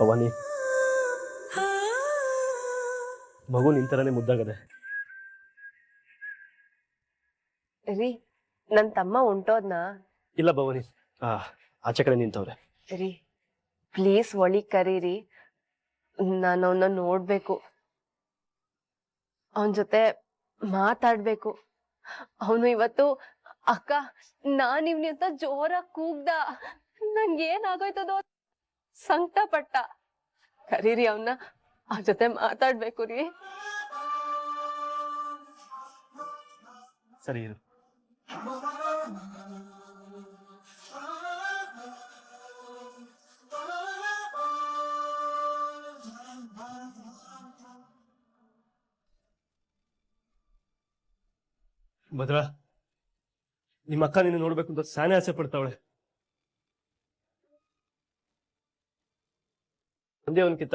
ಭವಾನಿ. ಮಗು ನಿಂತರನೇ ಮುದ್ದಾಗದೆ. ರೀ ನನ್ ತಮ್ಮ ಹೊಂಟೋದ್ನ ಇಲ್ಲ ಭವಾನಿ ಆ ಆಚೆ ಕಡೆ ನಿಂತವ್ರೆ. ರೀ ಪ್ಲೀಸ್ ಒಳಿ ಕರೀರಿ ನಾನು ಅವನ್ನ ನೋಡ್ಬೇಕು. ಅವನ ಜೊತೆ ಮಾತಾಡ್ಬೇಕು. ಅವನು ಇವತ್ತು ಅಕ್ಕ ನಾನ್ ಇವ್ನಿ ಅಂತ ಜೋರಾಗಿ ಕೂಗ್ದ. ನಂಗೆ ಏನಾಗೋಯ್ತದೋ ಸಂಕಟ ಪಟ್ಟ ಕರೀರಿ ಅವನ್ನ ಆ ಜೊತೆ ಮಾತಾಡ್ಬೇಕು ರೀ. ಸರಿ ಇರು. ಭದ್ರಾ, ನಿಮ್ಮ ಅಕ್ಕ ನಿನ್ನ ನೋಡ್ಬೇಕು ಅಂತ ಸಾನೆ ಆಸೆ ಪಡ್ತಾವಳೆ. ಒಂದ್ಕಿತ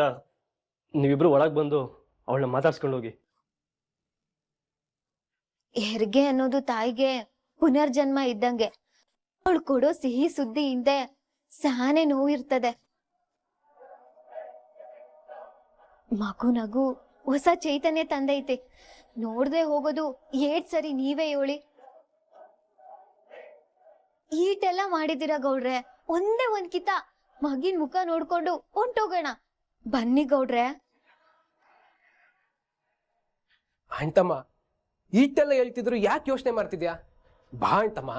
ನೀವಿಬ್ರು ಒಳಗ್ ಬಂದು ಅವಳನ್ನ ಮಾತಾಡ್ಸ್ಕೊಂಡು ಹೋಗಿ. ಹೆರಿಗೆ ಅನ್ನೋದು ತಾಯಿಗೆ ಪುನರ್ಜನ್ಮ ಇದ್ದಂಗೆ ಅವಳು ಕೊಡೋ ಸಿಹಿ ಸುದ್ದಿ ಹಿಂದೆ ಸಹನೆ ನೋವಿರ್ತದೆ. ಮಗು ನಗು ಹೊಸ ಚೈತನ್ಯ ತಂದೈತೆ. ನೋಡ್ದೆ ಹೋಗೋದು ಏಟ್ ಸರಿ ನೀವೇ ಹೇಳಿ. ಈಟೆಲ್ಲ ಮಾಡಿದಿರ ಗೌಡ್ರೆ? ಒಂದೇ ಒಂದ್ ಕಿತ ಮಗಿನ್ ಮುಖ ನೋಡ್ಕೊಂಡು ಹೊಂಟೋಗೋಣ. ಬನ್ನಿ ಗೌಡ್ರೆ. ಅಣ್ತಮ್ಮ ಇಟ್ಟೆಲ್ಲ ಹೇಳ್ತಿದ್ರು ಯಾಕೆ ಯೋಚನೆ ಮಾಡ್ತಿದ್ಯಾ? ಬಾ ಅಣ್ತಮ್ಮ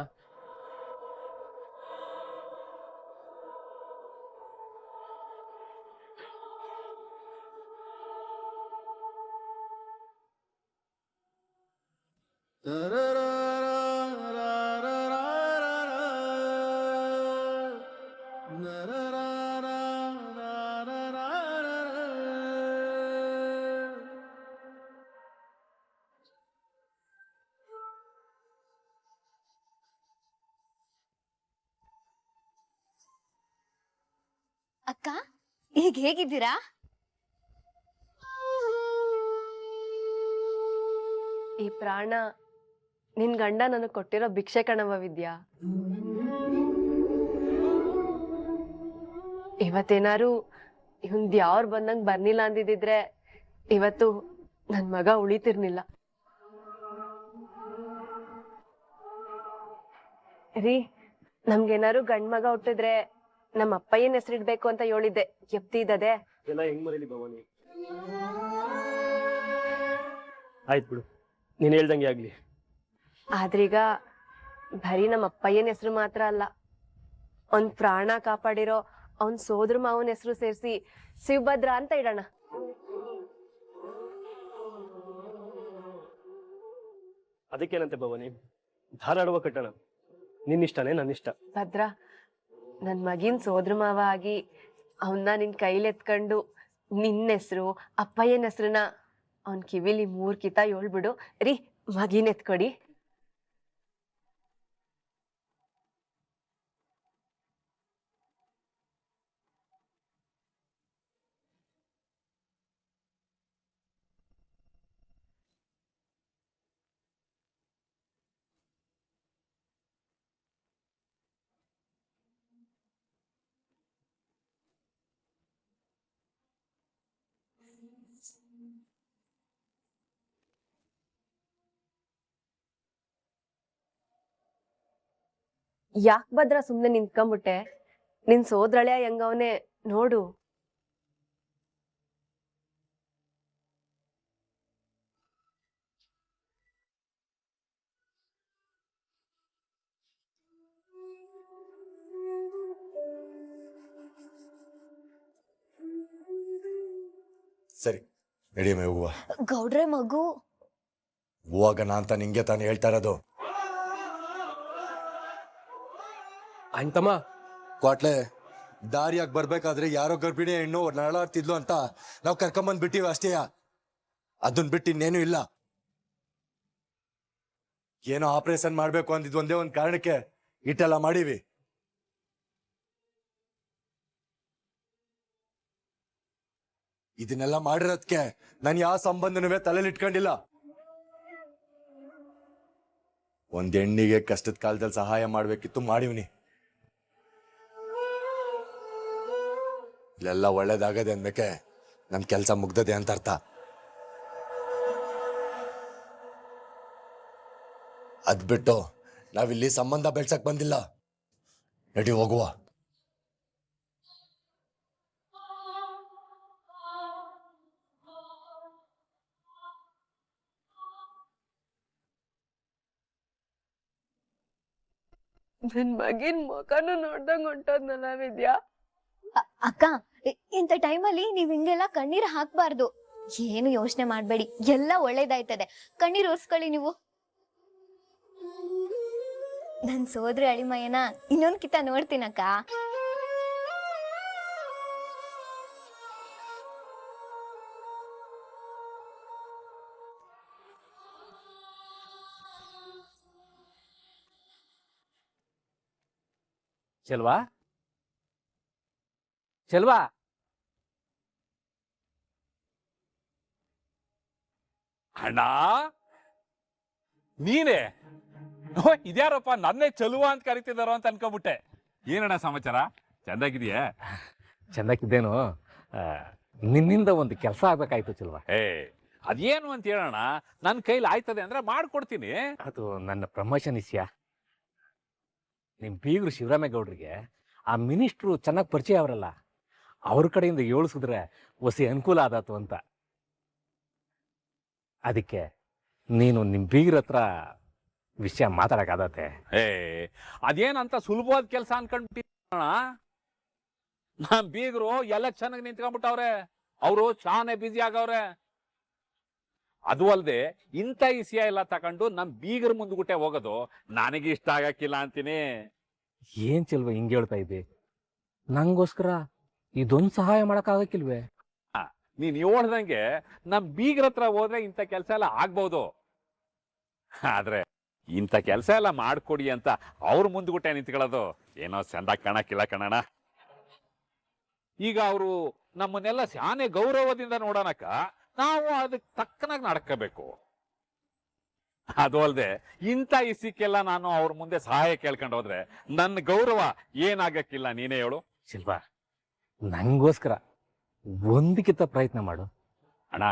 ಅಕ್ಕ ಈಗ ಹೇಗಿದ್ದೀರಾ? ಈ ಪ್ರಾಣ, ನಿನ್ ಗಂಡ ನನಗ್ ಕೊಟ್ಟಿರೋ ಭಿಕ್ಷೆ ಕಣವ ವಿದ್ಯಾ. ಇವತ್ತೇನಾರು ಇವನ್ ಯಾವ್ರು ಬಂದಂಗ್ ಬರ್ನಿಲ್ಲ ಅಂದಿದ್ರೆ ಇವತ್ತು ನನ್ ಮಗ ಉಳಿತಿರ್ನಿಲ್ಲ ರೀ ನಮ್ಗೇನಾರು ಗಂಡ್ ಮಗ ಹುಟ್ಟಿದ್ರೆ ನಮ್ಮ ಅಪ್ಪಯ್ಯನ ಹೆಸರಿಡ್ಬೇಕು ಅಂತ ಹೇಳಿದ್ದೆ. ಎಪ್ತಿ ಇದ್ದದೆ ಎಲ್ಲ ಹೆಂಗ್ ಮರೀಲಿ ಭವಾನಿ ಆಯ್ತು ಬಿಡು. ನೀನ್ ಹೇಳ್ದಂಗೆ ಆಗ್ಲಿ. ಆದ್ರೀಗ ಬರೀ ನಮ್ಮ ಅಪ್ಪಯ್ಯನ ಹೆಸರು ಮಾತ್ರ ಅಲ್ಲ ಅವ್ನ್ ಪ್ರಾಣ ಕಾಪಾಡಿರೋ ಅವನ್ ಸೋದ್ರ ಮಾವನ ಹೆಸರು ಸೇರಿಸಿ ಶಿವಭದ್ರ ಅಂತ ಇಡೋಣ. ಅದಕ್ಕೇನಂತೆ ಭವಾನಿ ಧಾರಾಡುವ ಕಟ್ಟಣ. ನಿನ್ನಿಷ್ಟನೇ ನನ್ನಿಷ್ಟ. ಭದ್ರ ನನ್ ಮಗಿನ ಸೋದ್ರ ಮಾವ ಆಗಿ ಅವನ್ನ ನಿನ್ನ ಕೈಲಿ ಎತ್ಕೊಂಡು ನಿನ್ನ ಹೆಸರು, ಅಪ್ಪಯ್ಯನ ಹೆಸರನ್ನ ಅವನ್ ಕಿವಿಲಿ ಮೂರ್ ಕಿತ ಹೇಳ್ಬಿಡು. ರೀ, ಮಗಿನ ಎತ್ಕೊಡಿ. ಯಾಕ್ ಭದ್ರ ಸುಮ್ನೆ ನಿಂತ್ಕೊಂಬಿಟ್ಟೆ? ನಿನ್ ಸೋದ್ರಳ್ಯ ಹೆಂಗವನೆ ನೋಡು. ಸರಿ ನಡಿಯಮ್ಮ ಹೂವ ಗೌಡ್ರೆ ಮಗು. ಹೂವಾಗಣ ಅಂತ ನಿಂಗೆ ತಾನು ಹೇಳ್ತಾ ಇರೋದು. ಅಣ್ತಮ್ಮ ಕ್ವಾಟ್ಲೆ ದಾರಿಯಾಗಿ ಬರ್ಬೇಕಾದ್ರೆ ಯಾರೋ ಗರ್ಭಿಣಿ ಹೆಣ್ಣು ನರಳಾಡ್ತಿದ್ಲು ಅಂತ ನಾವು ಕರ್ಕೊಂಬಂದ್ ಬಿಟ್ಟಿವಿ ಅಷ್ಟೇಯ ಅದನ್ ಬಿಟ್ಟು ಇನ್ನೇನು ಇಲ್ಲ. ಏನೋ ಆಪರೇಷನ್ ಮಾಡ್ಬೇಕು ಅಂದಿದ್ ಒಂದೇ ಒಂದ್ ಕಾರಣಕ್ಕೆ ಇಟ್ಟೆಲ್ಲ ಮಾಡಿವಿ. ಇದನ್ನೆಲ್ಲ ಮಾಡಿರೋದಕ್ಕೆ ನಾನು ಯಾವ ಸಂಬಂಧನೂ ತಲೆಲಿ ಇಟ್ಕೊಂಡಿಲ್ಲ. ಒಂದ್ ಹೆಣ್ಣಿಗೆ ಕಷ್ಟದ ಕಾಲದಲ್ಲಿ ಸಹಾಯ ಮಾಡ್ಬೇಕಿತ್ತು ಮಾಡಿವ್ನಿ. ಇಲ್ಲೆಲ್ಲ ಒಳ್ಳೇದಾಗದೆ ಅಂದಕ್ಕೆ ನನ್ನ ಕೆಲ್ಸ ಮುಗ್ದದೆ ಅಂತ ಅರ್ಥ. ಅದ್ಬಿಟ್ಟು ನಾವಿಲ್ಲಿ ಸಂಬಂಧ ಬೆಳ್ಸಕ್ ಬಂದಿಲ್ಲ. ನಡಿ ಹೋಗುವ. ನನ್ ಮಗಿನ್ ಮುಖನು ನೋಡ್ದಂಗ್ ಹೊಂಟದ್ನಲ್ಲ ವಿದ್ಯಾ? ಅಕ್ಕ ಇಂಥ ಟೈಮಲ್ಲಿ ನೀವ್ ಹಿಂಗೆಲ್ಲ ಕಣ್ಣೀರ್ ಹಾಕ್ಬಾರ್ದು. ಏನು ಯೋಚನೆ ಮಾಡ್ಬೇಡಿ, ಎಲ್ಲ ಒಳ್ಳೇದಾಯ್ತದೆ. ಕಣ್ಣೀರ್ ಒರ್ಸ್ಕೊಳ್ಳಿ ನೀವು. ನನ್ ಸೋದ್ರಿ ಅಳಿಮಯ್ಯನ ಇನ್ನೊಂದ್ ಕಿತ ನೋಡ್ತೀನಕ್ಕ. ಚೆಲ್ವಾ ಚೆಲ್ವಾ? ಅಣ್ಣ? ನೀನೇ? ಓ ಇದ್ಯಾರಪ್ಪ ನನ್ನೇ ಚಲುವ ಅಂತ ಕರಿತಿದಾರೋ ಅಂತ ಅನ್ಕೋಬಿಟ್ಟೆ ಏನಣ್ಣ ಸಮಾಚಾರ? ಚಂದಾಗಿದೆಯಾ ಚೆಂದಕ್ಕಿದ್ದೇನು ನಿನ್ನಿಂದ ಒಂದು ಕೆಲಸ ಆಗ್ಬೇಕಾಯ್ತು ಚೆಲ್ವಾ. ಏ ಅದೇನು ಅಂತ ಹೇಳೋಣ ನನ್ನ ಕೈಲಿ ಆಯ್ತದೆ ಅಂದ್ರೆ ಮಾಡ್ಕೊಡ್ತೀನಿ. ಅದು ನನ್ನ ಪ್ರಮೋಷನ್ ಇಸ್ಯ ನಿಮ್ ಬೀಗರು ಶಿವರಾಮೇಗೌಡ್ರಿಗೆ ಆ ಮಿನಿಸ್ಟ್ರು ಚೆನ್ನಾಗಿ ಪರಿಚಯ ಅವರಲ್ಲ. ಅವ್ರ ಕಡೆಯಿಂದ ಏಳಿಸಿದ್ರೆ ಹೊಸಿ ಅನುಕೂಲ ಆದಾತು ಅಂತ. ಅದಕ್ಕೆ ನೀನು ನಿಮ್ಮ ಬೀಗ್ರ ಹತ್ರ ವಿಷಯ ಮಾತಾಡಕ್ಕಾದತೆ ಏ ಅದೇನಂತ ಸುಲಭವಾದ ಕೆಲಸ ಅನ್ಕೊಂಡ್ಬಿಟ್ಟಿಣ ನಮ್ ಬೀಗರು ಎಲ್ಲ ಚೆನ್ನಾಗಿ ನಿಂತ್ಕೊಂಡ್ಬಿಟ್ಟವ್ರೆ ಅವರು ಚಾನೆ ಬ್ಯುಸಿ ಆಗವ್ರೆ. ಅದು ಅಲ್ಲದೆ ಇಂಥ ಇಸಿಯ ಎಲ್ಲ ತಗೊಂಡು ನಮ್ ಬೀಗರ ಮುಂದ್ಗುಟ್ಟೆ ಹೋಗೋದು ನನಗೆ ಇಷ್ಟ ಆಗಕ್ಕಿಲ್ಲ ಅಂತೀನಿ. ಏನ್ ಚಿಲ್ವ ಹಿಂಗೆ ಹೇಳ್ತಾ ಇದ್ದಿ? ನಂಗೋಸ್ಕರ ಇದೊಂದು ಸಹಾಯ ಮಾಡಕ್ಕಾಗಕ್ಕಿಲ್ವೇ? ನೀನ್ ಹೇಳ್ದಂಗೆ ನಮ್ ಬೀಗ್ರ ಹತ್ರ ಹೋದ್ರೆ ಇಂಥ ಕೆಲಸ ಎಲ್ಲ ಆಗ್ಬೋದು. ಆದ್ರೆ ಇಂಥ ಕೆಲಸ ಎಲ್ಲ ಮಾಡ್ಕೊಡಿ ಅಂತ ಅವ್ರ ಮುಂದ್ಗುಟ್ಟೆ ನಿಂತ್ಕೊಳ್ಳೋದು ಏನೋ ಚಂದ ಕಾಣಕ್ಕಿಲ್ಲ ಕಣಣ ಈಗ ಅವರು ನಮ್ಮನ್ನೆಲ್ಲ ಶಾನೆ ಗೌರವದಿಂದ ನೋಡೋಣಕ್ಕ ನಾವು ಅದಕ್ಕೆ ತಕ್ಕನಾಗಿ ನಡ್ಕೋಬೇಕು. ಅದು ಅಲ್ಲದೆ ಇಂಥ ಇಸಿಕ್ಕೆಲ್ಲ ನಾನು ಅವ್ರ ಮುಂದೆ ಸಹಾಯ ಕೇಳ್ಕೊಂಡು ಹೋದ್ರೆ ನನ್ನ ಗೌರವ ಏನಾಗಕ್ಕಿಲ್ಲ ನೀನೇ ಹೇಳು. ಶಿಲ್ವಾ ನಂಗೋಸ್ಕರ ಒಂದಕ್ಕಿಂತ ಪ್ರಯತ್ನ ಮಾಡು. ಅಣ್ಣ,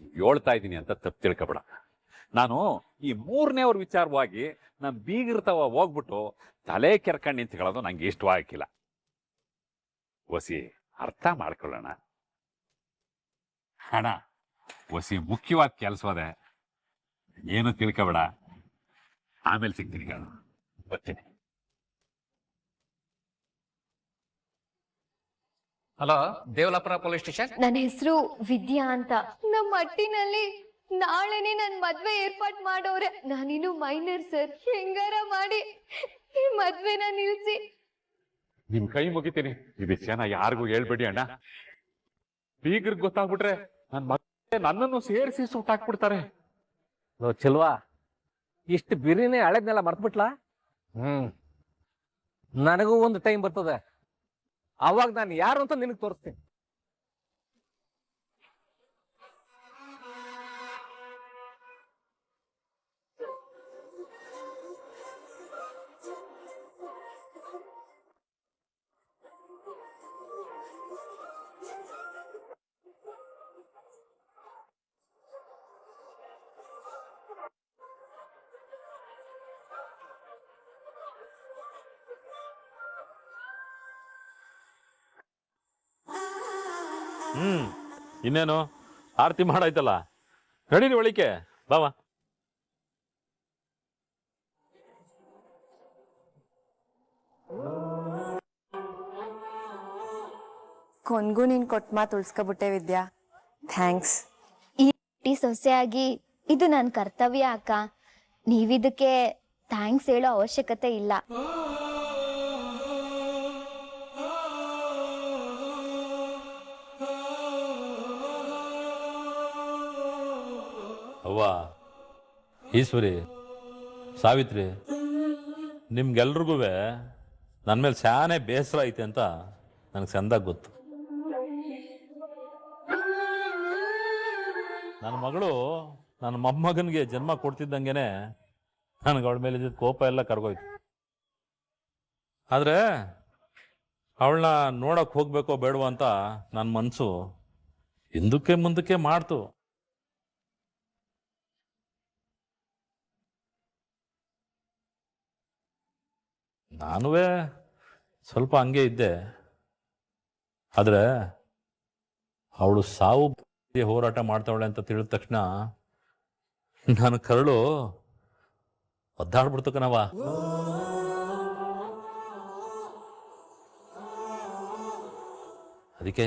ಹೇಳ್ತಾ ಇದ್ದೀನಿ ಅಂತ ತಪ್ಪು ತಿಳ್ಕೊಬೇಡ. ನಾನು ಈ ಮೂರನೇವ್ರ ವಿಚಾರವಾಗಿ ನಮ್ಮ ಬೀಗಿರ್ತಾವ ಹೋಗ್ಬಿಟ್ಟು ತಲೆ ಕೆರ್ಕೊಂಡು ನಿಂತ್ಕೊಳ್ಳೋದು ನಂಗೆ ಇಷ್ಟವಾಗಿಲ್ಲ ಒಸಿ ಅರ್ಥ ಮಾಡ್ಕೊಳ್ಳೋಣ. ಅಣ್ಣ ಒಸಿ ಮುಖ್ಯವಾದ ಕೆಲಸವದೆ. ಏನು ತಿಳ್ಕೊಬೇಡ. ಆಮೇಲೆ ಸಿಗ್ತೀನಿ ಬರ್ತೀನಿ. ಹಲೋ ದೇವಲಾಪುರ ಪೊಲೀಸ್ ಸ್ಟೇಷನ್ ನನ್ನ ಹೆಸರು ವಿದ್ಯಾ ಅಂತ. ನಮ್ಮ ಮಟ್ಟಿನಲ್ಲಿ ನಾಳೆನೆ ನನ್ ಮದ್ವೆ ಏರ್ಪಾಟ್ ಮಾಡೋರೆ. ನಾನಿನ್ನು ಮೈನರ್ ಸರ್ ಹೆಂಗಾರ ಮಾಡಿ ಈ ಮದ್ವೆನ ನಿಲ್ಸಿ. ನಿಮ್ ಕೈ ಮುಗಿತೀನಿ. ಈ ವಿಷಯನ ಯಾರಿಗೂ ಹೇಳ್ಬೇಡಿ ಅಣ್ಣ. ಬೀಗ್ರಿಗೆ ಗೊತ್ತಾಗ್ಬಿಟ್ರೆ ನನ್ ಮತ್ತೆ ನನ್ನನ್ನು ಸೇರಿಸಿ ಸುಟ್ಟಾಕ್ಬಿಡ್ತಾರೆ ಲೋ ಚಲ್ವಾ. ಇಷ್ಟು ಬಿರಿನೇ ಹಳೆದ್ನೆಲ್ಲ ಮರ್ತ್ಬಿಟ್ಲಾ? ಹ್ಮ್. ನನಗೂ ಒಂದು ಟೈಮ್ ಬರ್ತದೆ. ಅವಾಗ ನಾನು ಯಾರು ಅಂತ ನಿನಗೆ ತೋರಿಸ್ತೀನಿ. ಹ್ಮ್ ಇನ್ನೇನು? ಆರತಿ ಮಾಡಾಯ್ತಲ್ಲ? ನಡೀರಿ ಒಳಿಕೆ. ಬಾವಾ ಕೊನ್ಗೂ ನೀನ್ ಕೊಟ್ ಮಾತು ಉಳ್ಸ್ಕೊಬಿಟ್ಟೆ ವಿದ್ಯಾ. ಥ್ಯಾಂಕ್ಸ್. ಈ ಸೊಸೆಯಾಗಿ ಇದು ನನ್ ಕರ್ತವ್ಯ ಅಕ್ಕ. ನೀವಿದಕ್ಕೆ ಥ್ಯಾಂಕ್ಸ್ ಹೇಳೋ ಅವಶ್ಯಕತೆ ಇಲ್ಲ. ಅವ್ವ ಈಶ್ವರಿ, ಸಾವಿತ್ರಿ ನಿಮ್ಗೆಲ್ರಿಗೂ ನನ್ನ ಮೇಲೆ ಸ್ಯಾನೇ ಬೇಸರ ಐತೆ ಅಂತ ನನಗೆ ಚಂದ ಗೊತ್ತು. ನನ್ನ ಮಗಳು ನನ್ನ ಮೊಮ್ಮಗನಿಗೆ ಜನ್ಮ ಕೊಡ್ತಿದ್ದಂಗೆನೆ ನನಗೆ ಅವಳ ಮೇಲೆ ಇದ್ದಿದ್ದ ಕೋಪ ಎಲ್ಲ ಕರ್ಗೋಯ್ತು. ಆದರೆ ಅವಳನ್ನ ನೋಡೋಕೆ ಹೋಗ್ಬೇಕೋ ಬೇಡವೋ ಅಂತ ನನ್ನ ಮನಸ್ಸು ಹಿಂದಕ್ಕೆ ಮುಂದಕ್ಕೆ ಮಾಡ್ತು. ನಾನುವೇ ಸ್ವಲ್ಪ ಹಂಗೆ ಇದ್ದೆ. ಆದರೆ ಅವಳು ಸಾವು ಹೋರಾಟ ಮಾಡ್ತಾವಳೆ ಅಂತ ತಿಳಿದ ತಕ್ಷಣ ನಾನು ಕರಳು ಒದ್ದಾಡ್ಬಿಡ್ತು ಕಣವ ಅದಕ್ಕೆ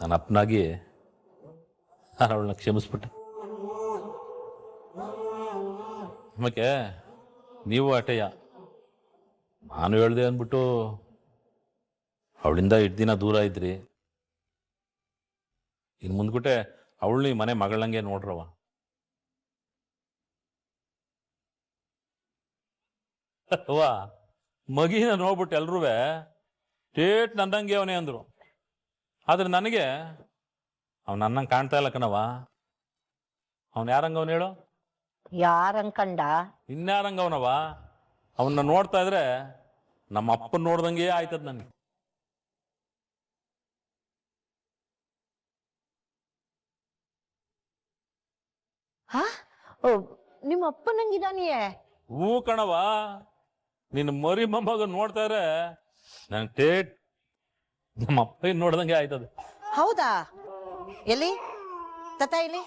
ನಾನು ಅಪ್ಪನಾಗಿ ನಾನು ಅವಳನ್ನ ಕ್ಷಮಿಸ್ಬಿಟ್ಟೆ. ಆಮೇಲೆ ನೀವು ಆಟೆಯ ನಾನು ಹೇಳ್ದೆ ಅಂದ್ಬಿಟ್ಟು ಅವಳಿಂದ ಇಟ್ಟು ದಿನ ದೂರ ಇದ್ರಿ? ಇನ್ನು ಮುಂದ್ಗುಟ್ಟೆ ಅವಳು ಮನೆ ಮಗಳಂಗೆ ನೋಡ್ರವ ವಾ ಮಗಿನ ನೋಡ್ಬಿಟ್ಟು ಎಲ್ರೂ ಟೇಟ್ ನಂದಂಗೆ ಅವನೇ ಅಂದ್ರು. ಆದ್ರೆ ನನಗೆ ಅವ್ನು ನನ್ನಂಗೆ ಕಾಣ್ತಾ ಇಲ್ಲ ಕಣವ ಅವನು ಯಾರಂಗ ಅವನು ಹೇಳು? ಯಾರಂಕಂಡ ಇನ್ಯಾರಂಗ ಅವನವ ಅವನ್ನ ನೋಡ್ತಾ ಇದ್ರೆ ನಮ್ಮ ಅಪ್ಪನ ನೋಡ್ದಂಗೆ ಆಯ್ತದ ನನಗೆ. ಹಾ? ಓ ನಿಮ್ಮ ಅಪ್ಪನಂಗಿದಾನಿಯೇ ಹೂ ಕಣವ ನಿನ್ನ ಮರಿ ಮೊಮ್ಮಗ ನೋಡ್ತಾ ಇದ್ರೆ ನನ್ ಟೇಟ್ ನಮ್ಮ ಅಪ್ಪ ನೋಡ್ದಂಗೆ ಆಯ್ತದ. ಹೌದಾ? ಎಲ್ಲಿ? ತತ ಇಲ್ಲಿ